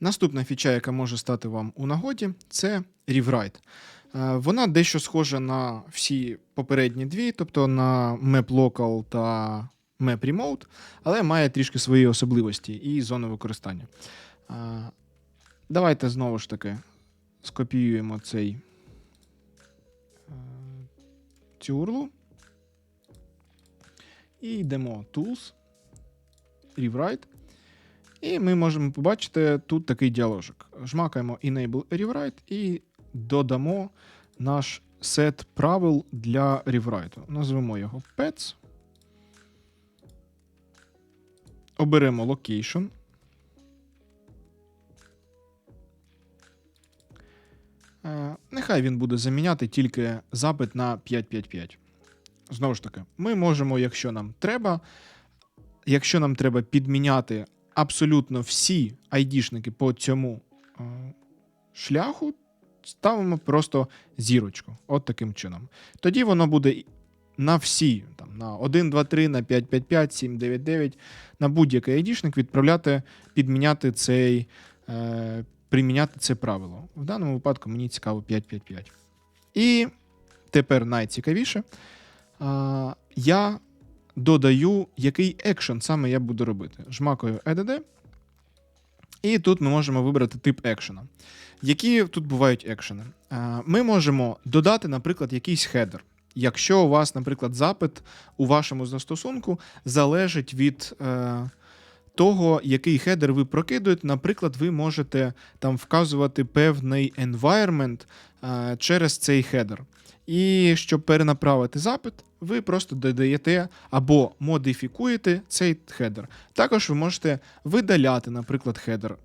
Наступна фіча, яка може стати вам у нагоді, це Rewrite. Е, Вона дещо схожа на всі попередні дві, тобто на Map Local та Map Remote, але має трішки свої особливості і зони використання. Е, Давайте знову ж таки скопіюємо цей е, цю урлу. І йдемо Tools, Rewrite. І ми можемо побачити тут такий діаложик. Жмакаємо Enable Rewrite і додамо наш сет правил для реврайту. Назвемо його Pets. Оберемо Location. Е, Нехай він буде заміняти тільки запит на 555. Знову ж таки, ми можемо, якщо нам треба, якщо нам треба підміняти абсолютно всі айдішники по цьому е, шляху, ставимо просто зірочку. От таким чином. Тоді воно буде на всі, там, на 1, 2, 3, на 5, 5, 5, 7, 9, 9, на будь-який айдішник відправляти, підміняти цей, е, приміняти це правило. В даному випадку мені цікаво 5, 5, 5. І тепер найцікавіше. А, я додаю, який екшен саме я буду робити. Жмакою EDD. І тут ми можемо вибрати тип екшена. Які тут бувають екшени? Ми можемо додати, наприклад, якийсь хедер. Якщо у вас, наприклад, запит у вашому застосунку залежить від е, того, який хедер ви прокидуєте, наприклад, ви можете там вказувати певний environment е, через цей хедер. І щоб перенаправити запит, ви просто додаєте або модифікуєте цей хедер. Також ви можете видаляти, наприклад, хедер.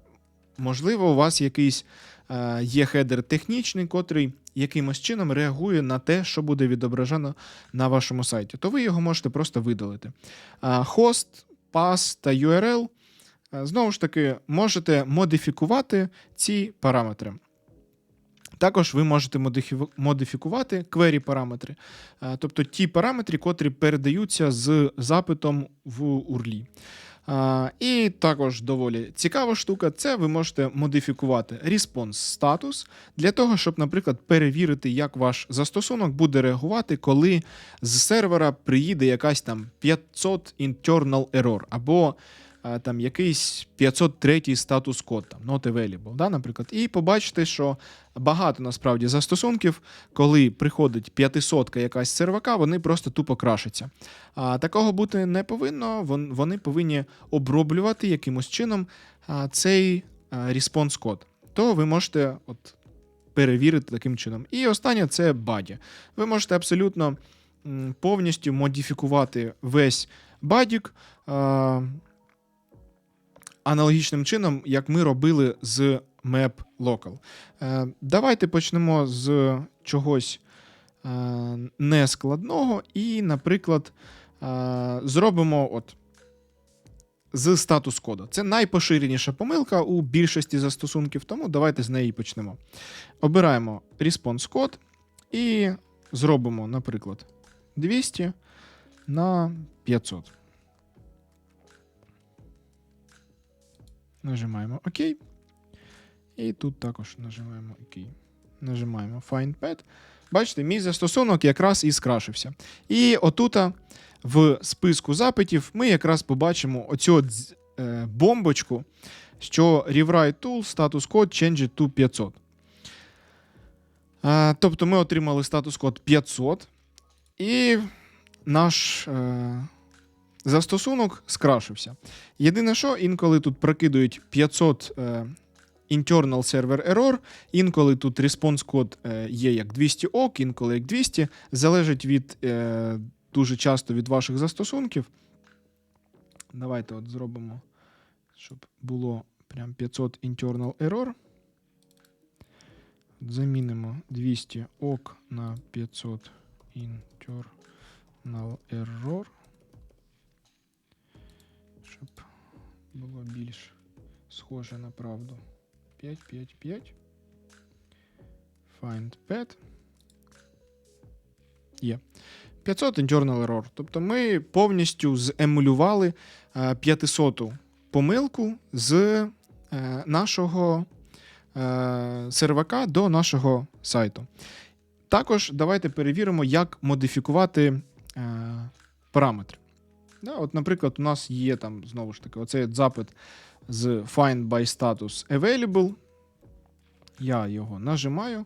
Можливо, у вас якийсь е, є хедер технічний, котрий якимось чином реагує на те, що буде відображено на вашому сайті, то ви його можете просто видалити. Е, хост, пас та URL. е, Знову ж таки, можете модифікувати ці параметри. Також ви можете модифікувати query параметри, е, тобто ті параметри, котрі передаються з запитом в URL. А, І також доволі цікава штука це ви можете модифікувати response статус для того, щоб, наприклад, перевірити, як ваш застосунок буде реагувати, коли з сервера приїде якась там 500 internal error, або а, там якийсь 503 статус код, там not available, да, наприклад. І побачите, що багато насправді застосунків, коли приходить 500 якась сервака, вони просто тупо крашаться. А такого бути не повинно. вон- Вони повинні оброблювати якимось чином цей респонс код. То ви можете от, перевірити таким чином. І останнє це баді. Ви можете абсолютно повністю модифікувати весь бадік. Аналогічним чином, як ми робили з Map Local. Е, Давайте почнемо з чогось е, нескладного і, наприклад, е, зробимо от з статус коду. Це найпоширеніша помилка у більшості застосунків, тому давайте з неї почнемо. Обираємо response код і зробимо, наприклад, 200 на 500. Нажимаємо ОК. І тут також нажимаємо ОК. Нажимаємо Find Pad. Бачите, мій застосунок якраз і скрашився. І отута в списку запитів ми якраз побачимо оцю е, бомбочку, що Rewrite Tool статус код Change to 500. Е, тобто ми отримали статус код 500, і наш е, застосунок скрашився. Єдине, що інколи тут прокидують 500 е, internal server error, інколи тут response код е, є як 200 ок, інколи як 200, залежить від е, дуже часто від ваших застосунків. Давайте от зробимо, щоб було прям 500 internal error. Замінимо 200 ок на 500 internal error. Було більш схоже на правду. 5, 5, 5. Find pad. Є. 500 internal error. Тобто ми повністю земулювали 500 помилку з е, нашого е, сервака до нашого сайту. Також давайте перевіримо, як модифікувати е, параметри. Да, от, наприклад, у нас є там знову ж таки оцей запит з Find by Status Available. Я його нажимаю.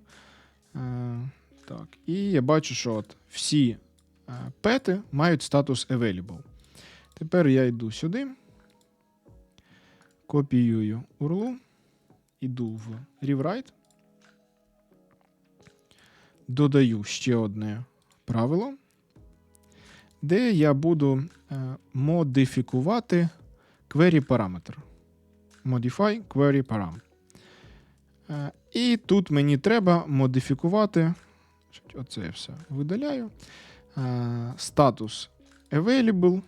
Е, так, і я бачу, що от всі е, пети мають статус Available. Тепер я йду сюди, копіюю URL, іду в Rewrite, додаю ще одне правило, де я буду е, модифікувати query параметр. Modify query param. Е, і тут мені треба модифікувати. Оце я все видаляю. Е, статус available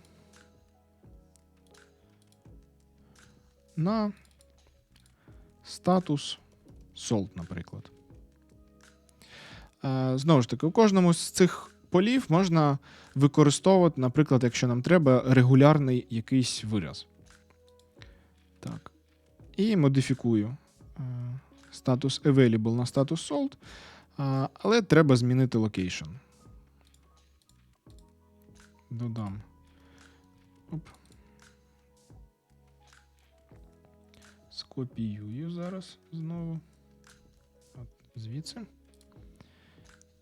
на статус sold, наприклад. Знову ж таки, у кожному з цих полів можна використовувати, наприклад, якщо нам треба регулярний якийсь вираз. Так. І модифікую е, статус available на статус sold, е, але треба змінити location. Додам. Оп. Скопіюю зараз знову. От звідси.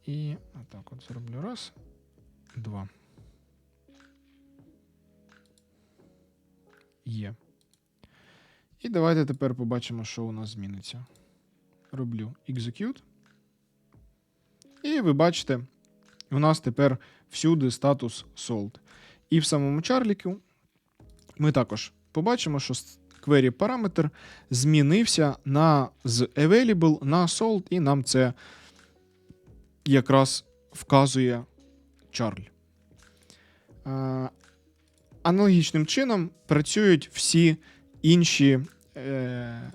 І отак от зроблю раз, два. Є. І давайте тепер побачимо, що у нас зміниться. Роблю execute. І ви бачите, у нас тепер всюди статус sold. І в самому чарліку ми також побачимо, що query параметр змінився на з available на sold, і нам це якраз вказує Чарль. Е, аналогічним чином працюють всі інші е,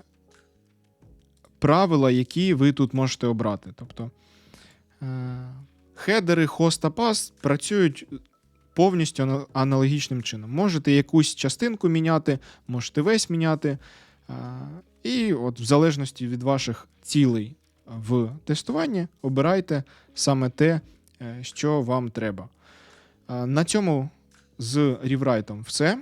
правила, які ви тут можете обрати. Тобто е, хедери хоста пас працюють повністю аналогічним чином. Можете якусь частинку міняти, можете весь міняти. Е, і от в залежності від ваших цілей в тестуванні обирайте саме те, е, що вам треба. Е, На цьому з ріврайтом все.